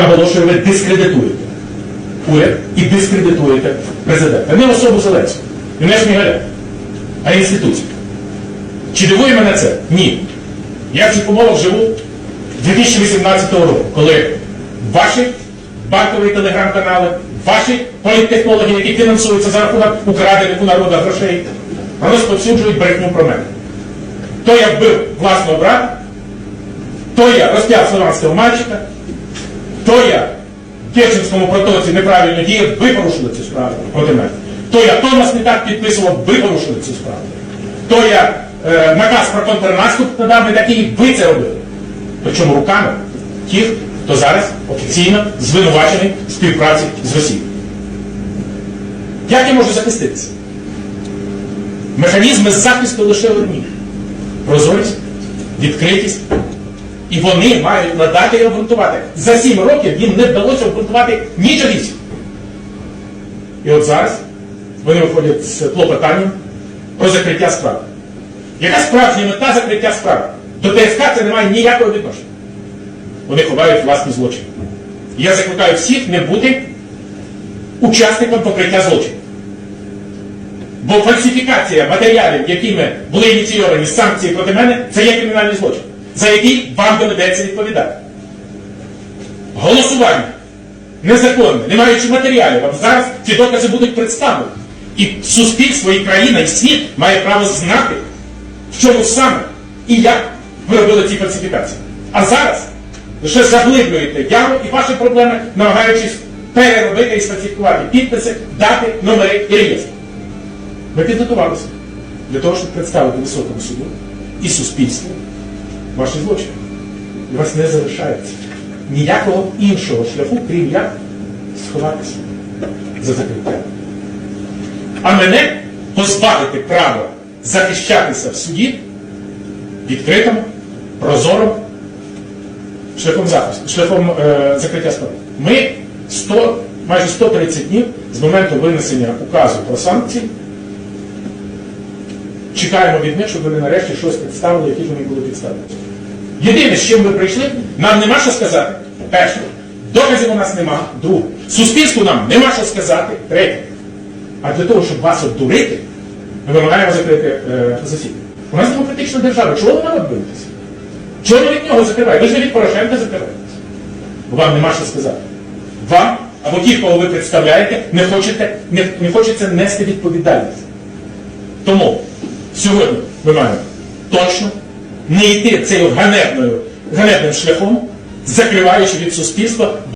наголошую, ви дискредитуєте уряд і дискредитуєте президента. Не особу Зеленського, і не Шмігаля, а інституцію. Чи дивує мене це? Ні. Я в цих умовах живу 2018 року, коли ваші банкові телеграм-канали, ваші політтехнологи, які фінансуються за рахунок украдених у народу грошей, розповсюджують брехню про мене. То я вбив власного брата, то я розп'яв славянського мальчика, то я в Керченському протоці неправильно діяв, ви порушили цю справу проти мене. То я Томас не так підписував, ви порушили цю справу. То я е, наказ про контрнаступ надав не такий, ви це робили. Причому руками тих, хто зараз офіційно звинувачений в співпраці з Росією. Як я можу захиститися? Механізми захисту лише одні. Прозорість, відкритість. І вони мають надати і обґрунтувати. За сім років їм не вдалося обґрунтувати нічогісь. І от зараз вони виходять з клопотанням про закриття справи. Яка справжня мета закриття справи? До ТСК це не має ніякого відношення. Вони ховають власні злочини. Я закликаю всіх не бути учасником покриття злочинів. Бо фальсифікація матеріалів, якими були ініційовані санкції проти мене, це є кримінальний злочин, за який вам доведеться відповідати. Голосування незаконне, не маючи матеріалів, а зараз ці докази будуть представлені. І суспільство, і країна, і світ має право знати, в чому саме і як ви робили ці фальсифікації. А зараз лише заглиблюєте яму і ваші проблеми, намагаючись переробити і сфальсифікувати підписи, дати, номери і реєстри. Ми підготувалися для того, щоб представити високому суду і суспільству ваші злочини. І у вас не залишається ніякого іншого шляху, крім як сховатися за закриттям. А мене позбавити права захищатися в суді відкритому, прозорому, шляхом захисту, шляхом е, закриття справи. Ми 100, майже 130 днів з моменту винесення указу про санкції чекаємо від них, щоб вони нарешті щось представили, які вони були підставлені. Єдине, з чим ви прийшли, нам нема що сказати. Перше, доказів у нас нема. Друге, суспільству нам нема що сказати. Третє. А для того, щоб вас обдурити, ми вимагаємо закрити е, засідання. У нас демократична держава. Чого ви народ боїтеся? Чого ви від нього закриваєте? Ви ж не від Порошенка закриваєтеся. Бо вам нема що сказати. Вам або ті, кого ви представляєте, не, хочете, не, не хочеться нести відповідальність. Тому сьогодні ми маємо точно не йти ганебною, ганебним шляхом, закриваючи від суспільства